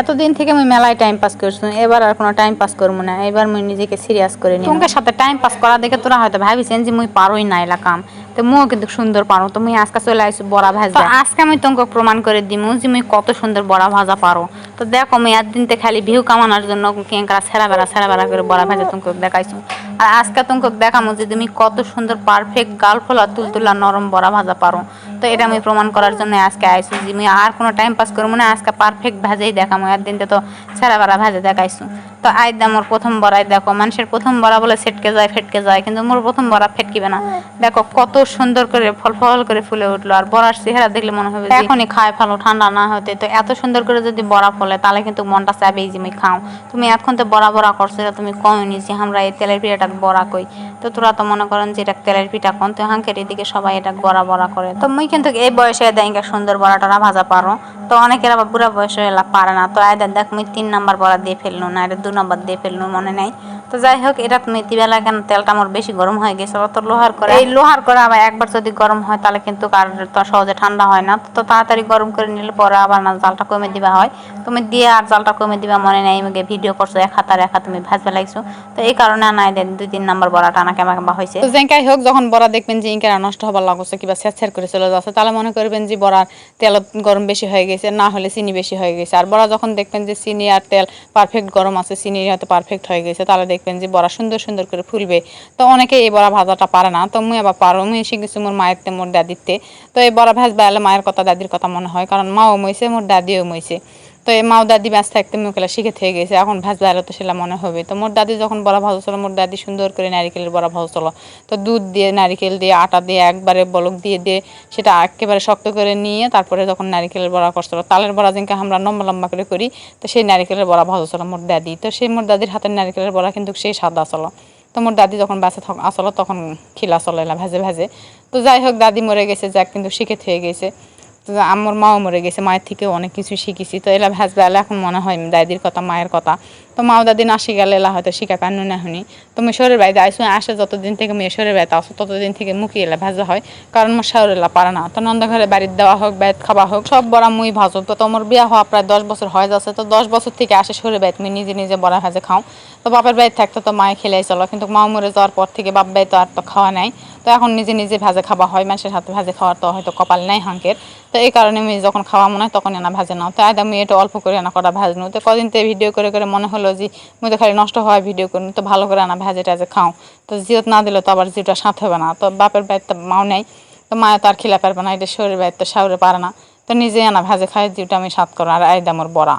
এতদিন থেকে আমি মেলায় টাইম পাস করছি, এবার আর কোনো টাইম পাস করব না। এবার মুই নিজেকে সিরিয়াস করে নিই তোমাকে সাথে টাইম পাস করা দেখে তোরা হয়তো ভাবিছেন যে মুই পারোই না এলা কাম তো মুও কিন্তু সুন্দর পারো। তুমি আজকে চলে আইসো বড়া ভাজা। আজকে আমি তোমাকে প্রমাণ করে দিমু যে মুই কত সুন্দর বড়া ভাজা পারো। তো দেখো, মুই একদিনতে খালি ভিউ কামানোর জন্য কেঙ্কারা ছেঁড়া বেড়া ছেঁড়া বেড়া করে বড়া ভাজা তোমাকে দেখাইছো। আর আজকে তোমাকে দেখামো যে তুমি কত সুন্দর পারফেক্ট গাল ফোলা তুলতুলা নরম বড়া ভাজা পারো। তো এটা আমি প্রমাণ করার জন্য আজকে আইসি যে আমি আর কোনো টাইম পাস করব না, আজকে পারফেক্ট ভাজেই দেখামো। একদিনতে তো ছেঁড়া বেড়া ভাজে দেখাইছো। তো আই দা মোর প্রথম বড়াই দেখো, মানুষের প্রথম বড়া বলে সেটকে যায়, ফেটকে যায়, কিন্তু মোর প্রথম বড়া ফেটকিবে না। দেখো কত সুন্দর করে ফল ফল করে ফুলে উঠল। আর বড়ার চেহারা দেখলে মনে হবে এখনই খায় ফেলো, ঠান্ডা না হতে। তো এত সুন্দর করে যদি বড়া ফলে, তাহলে কিন্তু মনটা চাবেই যে আমি খাও। তুমি এখন তো বড়া বড়া করছ, এটা তুমি কমনি যে আমরা এই তেলের পিঠাটা বড়া কই। তো তোরা তো মনে করেন যে এটা তেলের পিঠা কোন। তো হাঁকের এদিকে সবাই এটা বড়া বড়া করে। তো মুই কিন্তু এই বয়সে দেখ সুন্দর বড়াটা ভাজা পারো। তো অনেকের আবার বুড়া বয়সে এলা পারে না। তো আয়দার দেখ মুই তিন নাম্বার বড়া দিয়ে ফেলল না এটা দু নম্বর দিয়ে ফেলল মনে নাই। তো যাই হোক এটা তুমি দিবেলা কেন তেলটা আমার বেশি গরম হয়ে গেছে তো লোহার করে। এই লোহার করে আবার একবার যদি গরম হয় তাহলে কিন্তু আর তো সহজে ঠান্ডা হয় না। তো তাড়াতাড়ি গরম করে নিলে পরে আবার না জালটা কমে দিবা হয়। তুমি দিয়ে আর জালটা কমে দিবা মনে নাই আমাকে ভিডিও করছ এক হাত আর এক হাত তুমি ভাজবে লাগছো। তো এই কারণে নাই দেন দুই তিন নাম্বার বড়া টানা কেমা কেমা হয়েছে তো যেঙ্কাই হোক যখন বড়া দেখবেন যে ইঙ্কারা নষ্ট হবার লাগছে কিবা স্যাঁত করে চলে যাচ্ছে তাহলে মনে করবেন যে বড়ার তেল গরম বেশি হয়ে গেছে। না হলে চিনি বেশি হয়ে গেছে। আর বড়া যখন দেখবেন যে চিনি আর তেল পারফেক্ট গরম আছে, চিনি হয়তো পারফেক্ট হয়ে গেছে, তাহলে দেখবেন যে বড়া সুন্দর সুন্দর করে ফুলবে। তো অনেকে এই বড়া ভাজাটা পারে না, তো মুই আবার পারো। মুই শিখেছি মোর মায়ের তে, মোর দাদিতে তো। এই বড়া ভাজবা এলে মায়ের কথা দাদির কথা মনে হয়, কারণ মাও মইছে, মোর দাদিও মইছে। তো এই মাও দাদি ব্যাস থাকতে মুখেলা শিখে থেকে গেছে। এখন ভাজ বেড়ালে তো সেটা মনে হবে। তো মোর দাদি যখন বড়া চলো মোর দাদি সুন্দর করে নারিকেলের বড়া ভাজছিল তো দুধ দিয়ে, নারিকেল দিয়ে, আটা দিয়ে, একবারে বলক দিয়ে দিয়ে সেটা একেবারে শক্ত করে নিয়ে তারপরে যখন নারিকেলের বড়া করছিল, তালের বড়া যেনকে আমরা লম্বা লম্বা করে করি, তো সেই নারিকেলের বড়া ভাজছিল মোর দাদি। তো সেই মোর দাদির হাতের নারিকেলের বড়া কিন্তু সেই সাদা আসলো তো মোর দাদি যখন বাসে আসলো তখন খিলা চলে এলা ভাজে ভাজে। তো যাই হোক, দাদি মরে গেছে, যাক কিন্তু শিখে থেকে গেছে। তো আমার মাও মরে গেছে, মায়ের থেকে অনেক কিছু শিখেছি। তো এলা ভাজবে এলা এখন মনে হয় দাদির কথা, মায়ের কথা। তো মাও দাদি না গেলে এলা হয়তো শিখা কান্ন না হুনি। তো মিশরের বাড়িতে আইসু, আসে যতদিন থেকে মিশরের বাড়িতে আসো, ততদিন থেকে মুখি এলা ভাজা হয়। কারণ মোর শাওর এলা পারে না। তো নন্দঘরে বাড়ির দেওয়া হোক বাইত খাওয়া হোক, সব বড়া মুই ভাজো। তো তোমার বিয়া হওয়া প্রায় দশ বছর হয়ে যাচ্ছে। তো দশ বছর থেকে আসে শরীর বাড়িতে, মুই নিজে নিজে বড়া ভাজে খাও। তো বাপের বাড়িতে থাকতে তো মায়ে খেলাই চলো। কিন্তু মা মরে যাওয়ার পর থেকে বাপ বাড়ি তো আর তো খাওয়া নাই। তো এখন নিজে নিজে ভাজে খাওয়া হয়। মানুষের হাতে ভাজে খাওয়ার তো হয়তো কপাল নাই হাঙ্কের তো এই কারণে আমি যখন খাওয়া মনে হয় তখন এনা ভাজে নাও। তো আজ আমি এটা অল্প করে এনা করা ভাজনো। তো কদিন ভিডিও করে করে মনে হলো যে, মুই তো খালি নষ্ট হয় ভিডিও করি তো ভালো করে আনা, ভেজে টাজে খাও। তো জিওত না দিলে তো আবার জিওটা সাথ হবে না। তো বাপের বাড়িতে মাও নেই, তো মায়ের তো আর খিলা পারবে না, এটা শরীর বাড়িতে সাউরে পারে না। তো নিজেই আনা, ভেজে খাই, জিওটা আমি সাত করো আর আয়দা মোর বড়া।